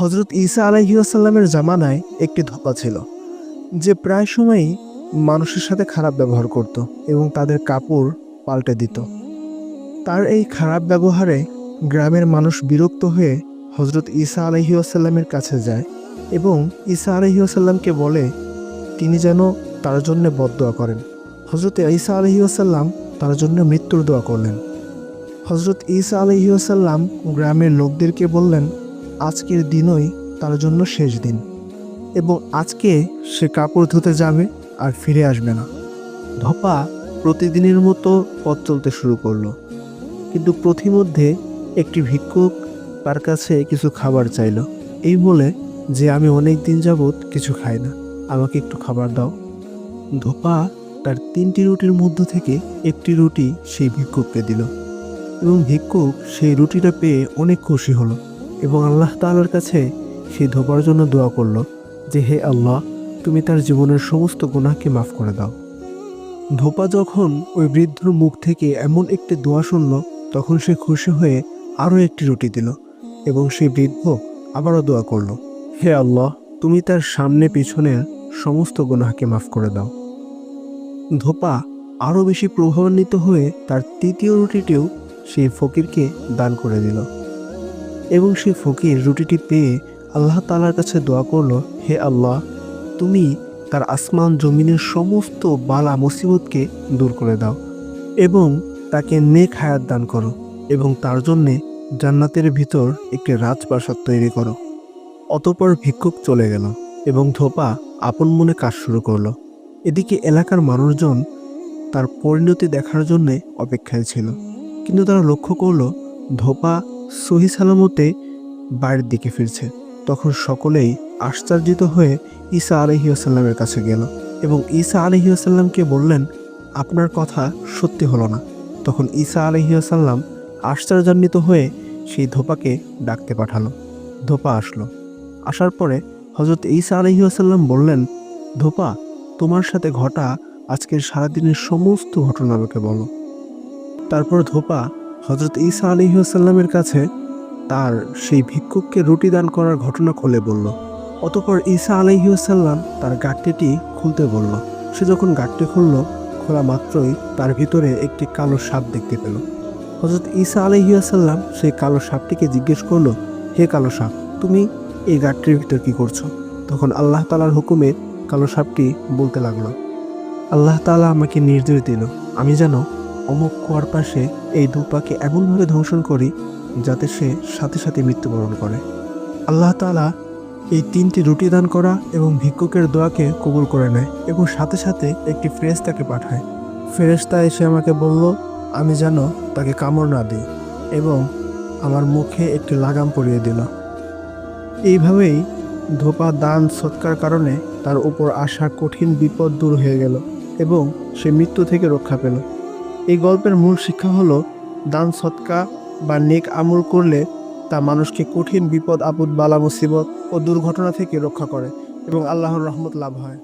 হজরত ঈসা আলাইসাল্লামের জামানায় একটি ধোপা ছিল, যে প্রায় সময়ই মানুষের সাথে খারাপ ব্যবহার করত এবং তাদের কাপড় পাল্টে দিত। তার এই খারাপ ব্যবহারে গ্রামের মানুষ বিরক্ত হয়ে হজরত ঈসা আলহিউসাল্লামের কাছে যায় এবং ঈসা আলহিউসাল্লামকে বলে, তিনি যেন তার জন্য বদদোয়া করেন। হজরত ঈসা আলহিউসাল্লাম তার জন্য মৃত্যুর দোয়া করলেন। হজরত ঈসা আলহিউসাল্লাম গ্রামের লোকদেরকে বললেন আজকের দিনই তার জন্য শেষ দিন এবং আজকে সে কাপড় ধুতে যাবে আর ফিরে আসবে না। ধপা প্রতিদিনের মতো পথ চলতে শুরু করল, কিন্তু প্রতিমধ্যে একটি ভিক্ষুক তার কাছে কিছু খাবার চাইলো। এই বলে যে, আমি অনেক দিন যাবৎ কিছু খাই না, আমাকে একটু খাবার দাও। ধোপা তার তিনটি রুটির মধ্য থেকে একটি রুটি সেই ভিক্ষুককে দিল এবং ভিক্ষুক সেই রুটিটা পেয়ে অনেক খুশি হলো। এবং আল্লাহ তালার কাছে সে ধোপার জন্য দোয়া করল যে, হে আল্লাহ, তুমি তার জীবনের সমস্ত গুনাহকে মাফ করে দাও। ধোপা যখন ওই বৃদ্ধর মুখ থেকে এমন একটি দোয়া শুনল, তখন সে খুশি হয়ে আরও একটি রুটি দিল এবং সেই বৃদ্ধ আবারও দোয়া করল, হে আল্লাহ, তুমি তার সামনে পিছনের সমস্ত গুনাহকে মাফ করে দাও। ধোপা আরও বেশি প্রভাবান্বিত হয়ে তার তৃতীয় রুটিটিও সেই ফকিরকে দান করে দিল। এবং সেই ফকির রুটিটি পেয়ে আল্লাহ তালার কাছে দোয়া করল, হে আল্লাহ, তুমি তার আসমান জমিনের সমস্ত বালা মুসিবতকে দূর করে দাও এবং তাকে নেক হায়াত দান করো এবং তার জন্যে জান্নাতের ভিতর একটি রাজপ্রাসাদ তৈরি করো। অতপর ভিক্ষুক চলে গেল এবং ধোপা আপন মনে কাজ শুরু করল। এদিকে এলাকার মানুষজন তার পরিণতি দেখার জন্যে অপেক্ষায় ছিল। কিন্তু তারা লক্ষ্য করল, ধোপা সহি সালামতে বাড়ির দিকে ফিরছে। তখন সকলেই আশ্চর্যিত হয়ে ঈসা আলহিউসাল্লামের কাছে গেল এবং ঈসা আলহিউসাল্লামকে বললেন, আপনার কথা সত্যি হলো না। তখন ঈসা আলহিউসাল্লাম আশ্চর্যান্বিত হয়ে সেই ধোপাকে ডাকতে পাঠালো। ধোপা আসলো। আসার পরে হজরত ঈসা আলহিউসাল্লাম বললেন, ধোপা, তোমার সাথে ঘটা আজকের সারাদিনের সমস্ত ঘটনা আমাকে বলো। তারপর ধোপা হজরত ঈসা আলহিউসাল্লামের কাছে তার সেই ভিক্ষুককে রুটি দান করার ঘটনা খুলে বলল। অতপর ঈসা আলহিউসাল্লাম তার গাঠটিটি খুলতে বলল। সে যখন গাঠটি খুলল, খোলা মাত্রই তার ভিতরে একটি কালো সাপ দেখতে পেল। হজরত ঈসা আলহিউসাল্লাম সেই কালো সাপটিকে জিজ্ঞেস করল, হে কালো সাপ, তুমি এই গাঠটির ভিতর কি করছ? তখন আল্লাহ তালার হুকুমে কালো সাপটি বলতে লাগল, আল্লাহ তালা আমাকে নির্দেশ দিল, আমি যেন অমুক কুয়ার পাশে এই দুপাকে এমনভাবে ধ্বংসন করি যাতে সে সাথে সাথে মৃত্যুবরণ করে। আল্লাহ তাআলা এই তিনটি রুটি দান করা এবং ভিক্ষুকের দোয়াকে কবুল করে নেয় এবং সাথে সাথে একটি ফেরেশতাকে পাঠায়। ফেরেশতা এসে আমাকে বলল, আমি যেন তাকে কামড় না দিই এবং আমার মুখে একটি লাগাম পরিয়ে দিল। এইভাবেই ধোপা দান সৎকার কারণে তার উপর আসা কঠিন বিপদ দূর হয়ে গেল এবং সে মৃত্যু থেকে রক্ষা পেল। এই গল্পের মূল শিক্ষা হলো, দান সৎকা বা নেক আমল করলে তা মানুষকে কঠিন বিপদ, আপদ, বালা, মুসিবত ও দুর্ঘটনা থেকে রক্ষা করে এবং আল্লাহর রহমত লাভ হয়।